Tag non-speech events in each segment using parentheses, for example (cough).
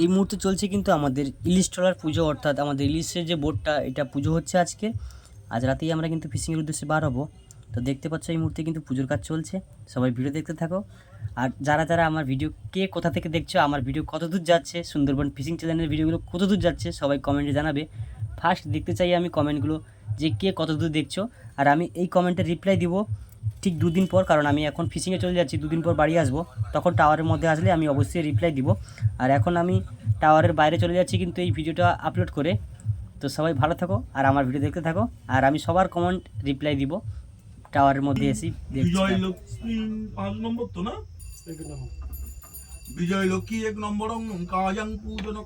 এই মুহূর্তে চলছে কিন্তু আমাদের ইলিশ ট্রলার পুজো, অর্থাৎ আমাদের ইলিশের যে বোটটা, এটা পুজো হচ্ছে আজকে। আজ রাতেই আমরা কিন্তু ফিশিংয়ের উদ্দেশ্যে বার হব। তো দেখতে পাচ্ছ এই মুহূর্তে কিন্তু পুজোর কাজ চলছে। সবাই ভিডিও দেখতে থাকো। আর যারা যারা আমার ভিডিও কে কোথা থেকে দেখছ, আমার ভিডিও কত দূর যাচ্ছে, সুন্দরবন ফিশিং চ্যানেলের ভিডিওগুলো কত দূর যাচ্ছে, সবাই কমেন্টে জানাবে। ফার্স্ট দেখতে চাই আমি কমেন্টগুলো যে কে কত দূর দেখছ। আর আমি এই কমেন্টের রিপ্লাই দিব ঠিক দুদিন পর, কারণ আমি এখন ফিশিংয়ে চলে যাচ্ছি, দুদিন পর বাড়ি আসব। তখন টাওয়ারের মধ্যে আসলে আমি অবশ্যই রিপ্লাই দিব। আর এখন আমি টাওয়ারের বাইরে চলে যাচ্ছি কিন্তু এই ভিডিওটা আপলোড করে। তো সবাই ভালো থাকো আর আমার ভিডিও দেখতে থাকো। আর আমি সবার কমেন্ট রিপ্লাই দিব। টাওয়ারের মধ্যে এসে বিজয় লক্ষ্মী পাঁচ নম্বর বিজয় লক্ষ্মী এক নম্বর পূজন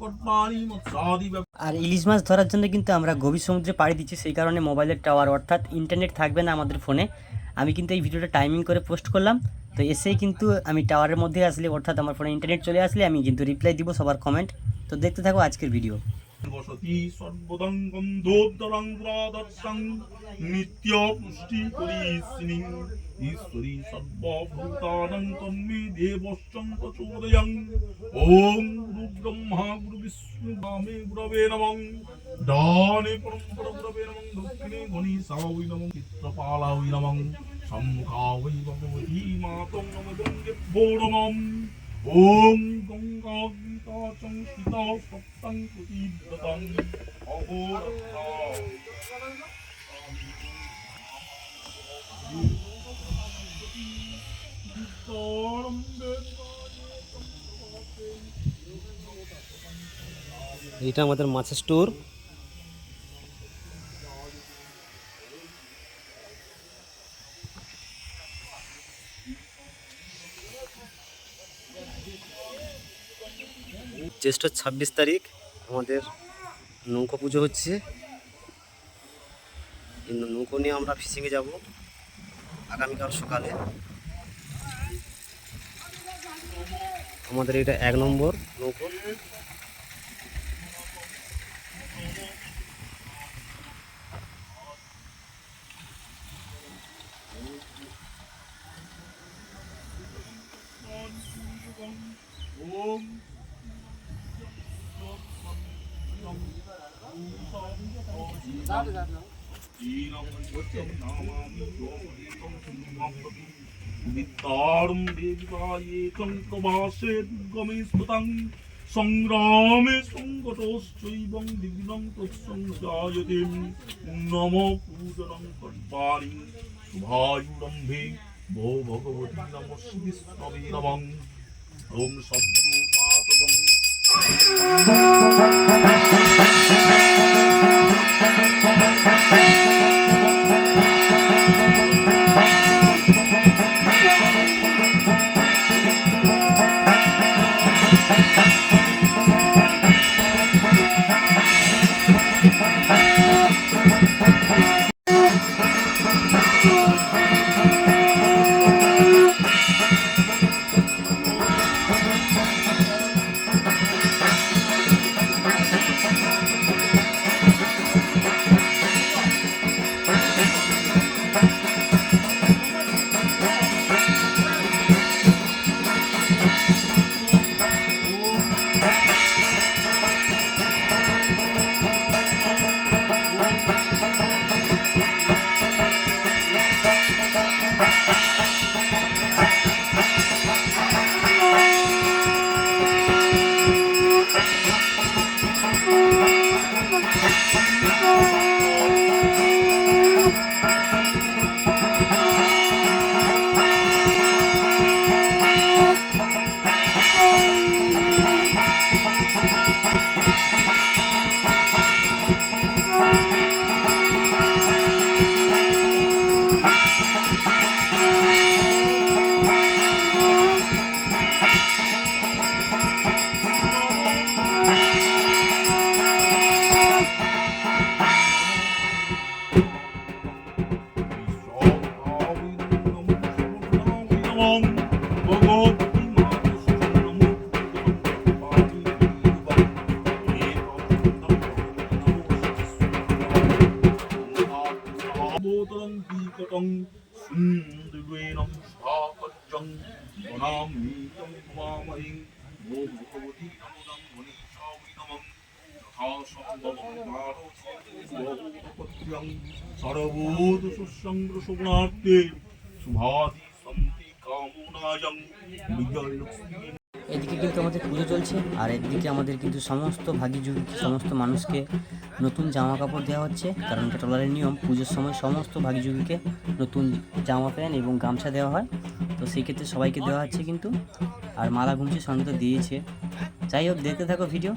মৎসাদি আর ইলিশ মাছ ধরার জন্য কিন্তু আমরা গভীর সমুদ্রে পাড়ি দিচ্ছি, সেই কারণে মোবাইলের টাওয়ার, অর্থাৎ ইন্টারনেট থাকবে না আমাদের ফোনে আমি কিন্তু এই ভিডিওটা টাইমিং করে পোস্ট করলাম, তো এসেই কিন্তু আমি টাওয়ারের মধ্যে আসলে, অর্থাৎ আমার ফোনে ইন্টারনেট চলে আসলে আমি কিন্তু রিপ্লাই দিব সবার কমেন্ট তো দেখতে থাকো আজকের ভিডিও বসতি সর্বদং গন্ধোদ্দরং পুরাদর্শং নিত্য পুষ্টি করিষ্ণি ঈশ্বরী সর্বভূতানং তন্মে দেবশ্চং প্রচোদয়ং। ওম গুরু ব্রহ্মা গুরু বিষ্ণু নামে। গুরবে নমঃ। গঙ্গা গীতা সংস্কৃত সপ্তং প্রতিব্রতং অহোরত্রা এটা আমাদের মাছের স্টোর। জ্যৈষ্ঠ ছাব্বিশ তারিখ আমাদের নৌকো পুজো হচ্ছে। নৌকো নিয়ে আমরা ফিশিংয়ে যাব আগামীকাল সকালে। আমাদের এটা এক নম্বর নৌকো। ওম সংগ্রামে সংগতশ্চৈবং বিঘ্নং তৎসংজায়তে নম পূজনং কর্পাণি শুভায়ুরম্ভে ভো ভগবতী নম বিষ্ণবে নমঃ Música দামোদরং বিকটং সুন্দরেণং সাকজ্জং প্রণামীতং মামহিং নো ভগবতী নমদাং মনীষামি নমঃ যথাসম্ভবং সর্বোদ সুসংগ্রসুগুণার্থে শুভাদি সন্তি কামনায়ং বিজয় এদিকে কিন্তু আমাদের পুজো চলছে, আর এদিকে আমাদের কিন্তু সমস্ত ভাগী যুগ সমস্ত মানুষকে নতুন জামা কাপড় দেওয়া হচ্ছে, কারণ ট্রলারের নিয়ম, পুজোর সময় সমস্ত ভাগিজুগিকে নতুন জামা প্যান্ট এবং গামছা দেওয়া হয়। তো সেই ক্ষেত্রে সবাইকে দেওয়া হচ্ছে কিন্তু, আর মালা ঘুমছে সঙ্গে তো দিয়েছে। যাই হোক, দেখতে থাকো ভিডিও।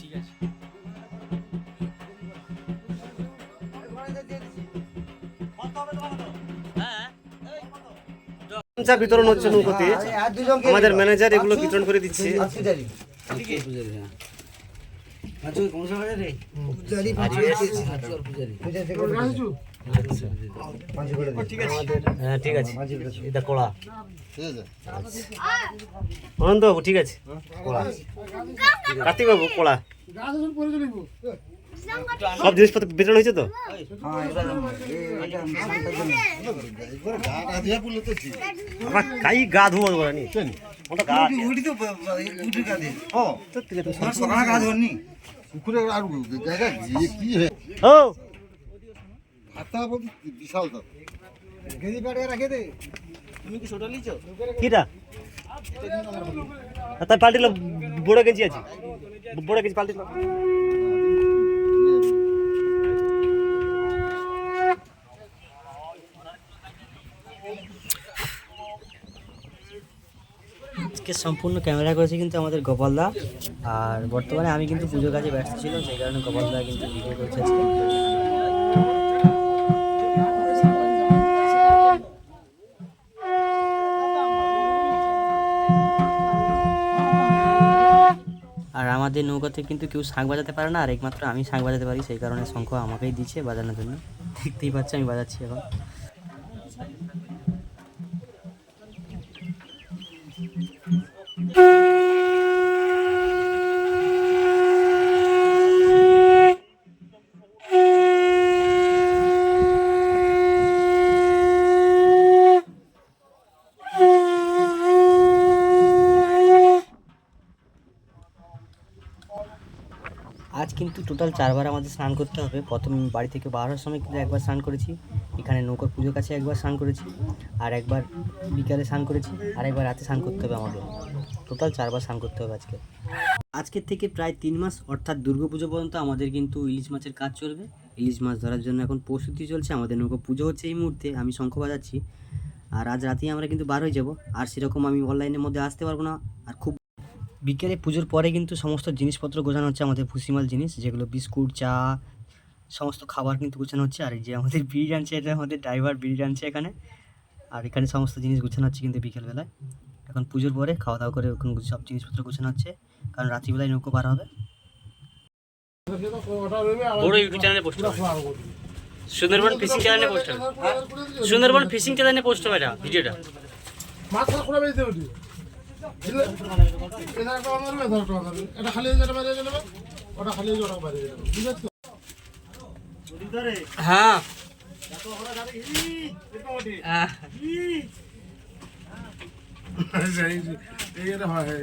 ঠিক আছে। চা বিতরণ হচ্ছে নৌকোতে। আমাদের ম্যানেজার এগুলো বিতরণ করে দিচ্ছে। হ্যাঁ ঠিক আছে এটা কড়া বাবু ঠিক আছে কড়া কার্তিক বাবু কড়া সব জিনিসপত্র বিতরণ হয়েছে তো কাই গা ধোবো বলে নি ওটা গা সত্যি কথা। পুকুরে আর জায়গা গিয়ে কি হে ও হাতা বলতে বিশাল তো কিটা তাই পাল্টিল বড় গেঞ্জি আছে। বড় গেঞ্জি পাল্টিল আজকে সম্পূর্ণ ক্যামেরা করেছে কিন্তু আমাদের গোপালদা আর বর্তমানে আমি কিন্তু পুজো কাজে ব্যস্ত ছিলাম সেই কারণে গোপালদা কিন্তু ভিডিও করছে আজকে আর আমাদের নৌকাতে কিন্তু কেউ শাঁখ বাজাতে পারে না। আর একমাত্র আমি শাঁখ বাজাতে পারি, সেই কারণে শঙ্খ আমাকেই দিচ্ছে বাজানোর জন্য। দেখতেই পাচ্ছি, আমি বাজাচ্ছি এখন আজ কিন্তু টোটাল চারবার আমাদের স্নান করতে হবে। প্রথম বাড়ি থেকে বারোটার সময় কিন্তু একবার স্নান করেছি। এখানে নৌকার পুজোর কাছে একবার স্নান করেছি। আর একবার বিকালে স্নান করেছি। আর একবার রাতে স্নান করতে হবে আমাদের টোটাল চারবার স্নান করতে হবে আজকে। আজকের থেকে প্রায় তিন মাস, অর্থাৎ দুর্গাপুজো পর্যন্ত আমাদের কিন্তু ইলিশ মাছের কাজ চলবে। ইলিশ মাছ ধরার জন্য এখন প্রস্তুতি চলছে। আমাদের নৌকা পুজো হচ্ছে এই মুহূর্তে। আমি শঙ্খ বাজাচ্ছি। আর আজ রাতেই আমরা কিন্তু বার হয়ে যাব। আর সেরকম আমি অনলাইনের মধ্যে আসতে পারব না। আর খুব বিকেলে পুজোর পরে কিন্তু সমস্ত জিনিসপত্র গোছানো হচ্ছে আমাদের ভুসিমাল জিনিস যেগুলো বিস্কুট চা সমস্ত খাবার কিন্তু গোছানো হচ্ছে। আর এই যে আমাদের (laughs) বিড়ি আনছে এটা আমাদের ড্রাইভার বিড়ি আনছে এখানে। আর এখানে সমস্ত জিনিস গোছানো হচ্ছে কিন্তু বিকেলবেলায়। এখন পুজোর পরে খাওয়া দাওয়া করে ওখানে সব জিনিসপত্র গোছানো হচ্ছে। কারণ রাত্রিবেলায় নৌকো পার হবে। বড় ইউটিউব চ্যানেলে পোস্ট সুন্দরবন ফিশিং চ্যানেলে পোস্ট হবে। সুন্দরবন ফিশিং চ্যানেলে পোস্ট হবে এটা ভিডিওটা মাছ এটা খালি যেটা ওটা খালি ওটা হ্যাঁ এই হয়। হয়,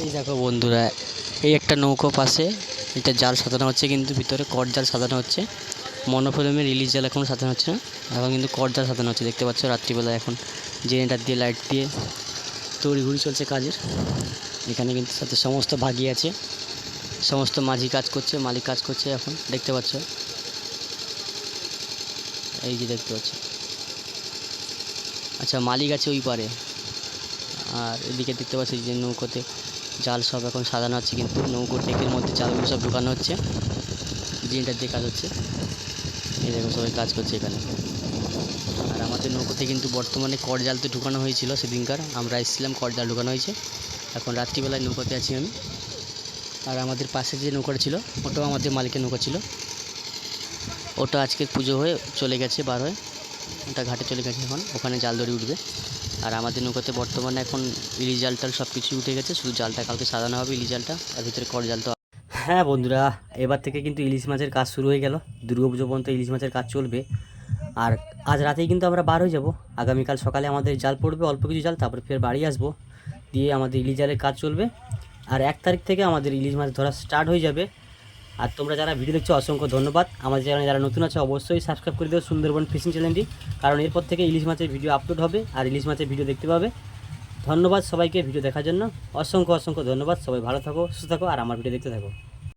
এই। দেখো বন্ধুরা এই একটা নৌকো পাশে এটা জাল সাজানো হচ্ছে কিন্তু ভিতরে কট জাল সাজানো হচ্ছে। মনোফিল্মের রিলিজ জাল এখন সাজানো হচ্ছে না এখন কিন্তু কট জাল সাজানো হচ্ছে। দেখতে পাচ্ছ রাত্রিবেলা এখন জেনারেটার দিয়ে লাইট দিয়ে। তড়িঘড়ি চলছে কাজের। এখানে কিন্তু সাথে সমস্ত ভাগি আছে। সমস্ত মাঝি কাজ করছে, মালিক কাজ করছে এখন, দেখতে পাচ্ছ? এই যে দেখতে পাচ্ছ। আচ্ছা মালিক আছে ওই পারে। আর এদিকে দেখতে পাচ্ছি যে নৌকোতে জাল সব এখন সাজানো হচ্ছে কিন্তু নৌকোর ডেকের মধ্যে জালগুলো সব ঢোকানো হচ্ছে। জিনটার দিয়ে কাজ হচ্ছে। এই দেখো সবাই কাজ করছে এখানে। আমাদের নৌকোতে কিন্তু বর্তমানে কট জাল তো ঢুকানো হয়েছিল সেদিনকার। আমরা এসেছিলাম কট জাল ঢুকানো হয়েছে। এখন রাত্রিবেলায় নৌকোতে আছি আমি। আর আমাদের পাশে যে নৌকাটা ছিল, ওটাও আমাদের মালিকের নৌকা ছিল। ওটা আজকে পুজো হয়ে চলে গেছে, বার হয়ে। ওটা ঘাটে চলে গেছে এখন। ওখানে জাল দড়ি উঠবে। আর আমাদের নৌকাতে বর্তমানে এখন ইলিশ জাল টাল সব কিছুই উঠে গেছে। শুধু জালটা কালকে সাজানো হবে ইলিশ জালটা। আর ভিতরে কর জাল তো হ্যাঁ বন্ধুরা, এবার থেকে কিন্তু ইলিশ মাছের কাজ শুরু হয়ে গেল। দুর্গাপুজো পর্যন্ত ইলিশ মাছের কাজ চলবে। আর আজ রাতেই কিন্তু আমরা বার হয়ে যাব। আগামীকাল সকালে আমাদের জাল পড়বে, অল্প কিছু জাল, তারপরে ফের বাড়ি আসব। দিয়ে আমাদের ইলিশ জালের কাজ চলবে। আর এক তারিখ থেকে আমাদের ইলিশ মাছ ধরা স্টার্ট হয়ে যাবে। আর তোমরা যারা ভিডিও দেখছ, অসংখ্য ধন্যবাদ। আমাদের চ্যানেলে যারা নতুন আছে, অবশ্যই সাবস্ক্রাইব করে দেবো সুন্দরবন ফিশিং চ্যানেলটি কারণ এরপর থেকে ইলিশ মাছের ভিডিও আপলোড হবে আর ইলিশ মাছের ভিডিও দেখতে পাবে। ধন্যবাদ সবাইকে ভিডিও দেখার জন্য। অসংখ্য অসংখ্য ধন্যবাদ। সবাই ভালো থাকো, সুস্থ থাকো, আর আমার ভিডিও দেখতে থাকো।